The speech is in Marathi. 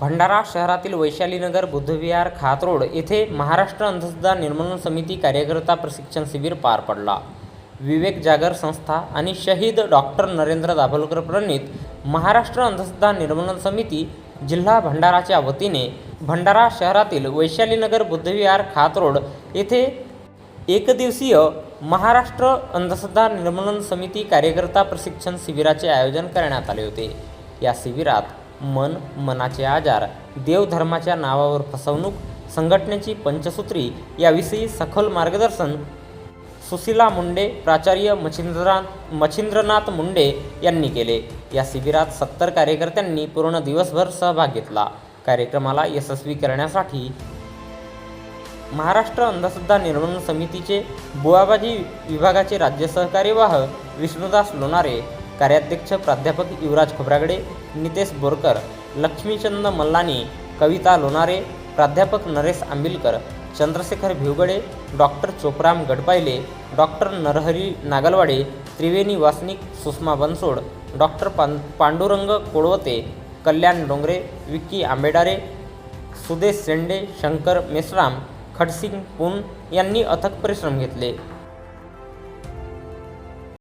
भंडारा शहरातील वैशालीनगर बुद्धविहार खातरोड येथे महाराष्ट्र अंधश्रद्धा निर्मूलन समिती कार्यकर्ता प्रशिक्षण शिबिर पार पडला. विवेक जागर संस्था आणि शहीद डॉक्टर नरेंद्र दाभोलकर प्रणित महाराष्ट्र अंधश्रद्धा निर्मूलन समिती जिल्हा भंडाराच्या वतीने भंडारा शहरातील वैशालीनगर बुद्धविहार खातरोड येथे एकदिवसीय महाराष्ट्र अंधश्रद्धा निर्मूलन समिती कार्यकर्ता प्रशिक्षण शिबिराचे आयोजन करण्यात आले होते. या शिबिरात मन मनाचे आजार देवधर्माच्या नावावर फसवणूक संघटनेची पंचसूत्री याविषयी सखोल मार्गदर्शन. सुशीला मुंडे प्राचार्य मच्छिंद्रा मच्छिंद्रनाथ मुंडे यांनी केले. या शिबिरात सत्तर कार्यकर्त्यांनी पूर्ण दिवसभर सहभाग घेतला. कार्यक्रमाला यशस्वी करण्यासाठी महाराष्ट्र अंधश्रद्धा निर्मूलन समितीचे बुवाबाजी विभागाचे राज्य सहकार्यवाह विष्णुदास लोणारे कार्याध्यक्ष प्राध्यापक युवराज खोब्रागडे नितेश बोरकर लक्ष्मीचंद मल्लानी कविता लोणारे प्राध्यापक Naresh Ambilkar Chandrashekhar Bhivgade doctor Chopram Gadpayle doctor Narhari Nagalwade Triveni Wasnik Sushma Bansod doctor पां पांडुरंग कोळवते कल्याण डोंगरे विक्की आंबेडारे सुदेश शेंडे शंकर मेश्राम खडसिंग पुन यांनी अथक परिश्रम घेतले.